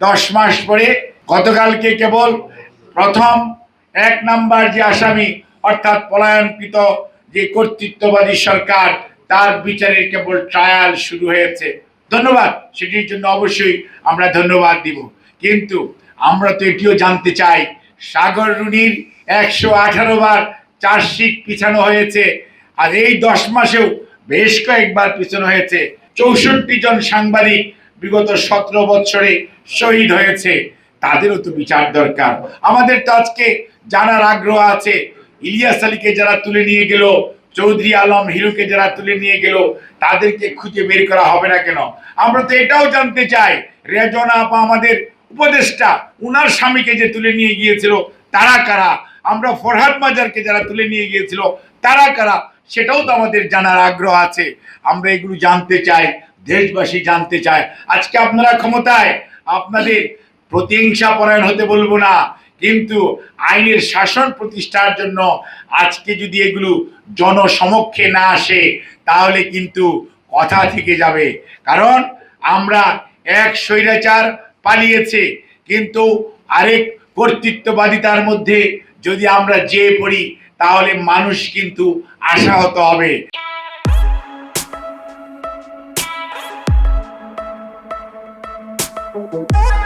দশ মাস পরে গতকালকে কেবল প্রথম এক নাম্বার যে আসামি, অর্থাৎ পলায়নকৃত যে কর্তৃত্ববাদী সরকার, তার বিচারের কেবল ট্রায়াল শুরু হয়েছে। ধন্যবাদ, সেটির জন্য অবশ্যই আমরা ধন্যবাদ দিব। কিন্তু আমরা তো এটিও জানতে চাই, সাগর রুনির একশো আঠারো বার চার্জশিট পিছানো হয়েছে, আর এই দশ মাসেও বেশ কয়েকবার পিছানো হয়েছে। চৌষট্টি জন সাংবাদিক বিগত সতেরো বছরে শহীদ হয়েছে। তাদেরও তো বিচার দরকার। আমাদের তো আজকে জানার আগ্রহ আছে। ইলিয়াস আলীকে যারা তুলে নিয়ে গেল, চৌধুরী আলম হিরুকে যারা তুলে নিয়ে গেল, তাদেরকে খুঁজে বের করা হবে না কেন? আমরা তো এটাও জানতে চাই। রেজনা আপা আমাদের উপদেষ্টা, উনার স্বামীকে যে তুলে নিয়ে গিয়েছিল, তারা কারা? আমরা ফরহাদ মাজারকে যারা তুলে নিয়ে গিয়েছিল, তারা কারা? সেটাও তো আমাদের জানার আগ্রহ আছে। আমরা এগুলো জানতে চাই। দেশবাসী জানতে চায়। আজকে আপনারা ক্ষমতায়, আপনাদের প্রতিহিংসা পরায়ণ হতে বলব না, কিন্তু আইনের শাসন প্রতিষ্ঠার জন্য আজকে যদি এগুলো জনসমক্ষে না আসে, তাহলে কিন্তু কথা থেকে যাবে। কারণ আমরা এক স্বৈরাচার পালিয়েছে, কিন্তু আরেক কর্তৃত্ববাদিতার মধ্যে যদি আমরা যেয়ে পড়ি, তাহলে মানুষ কিন্তু আশাহত হবে। Thank you.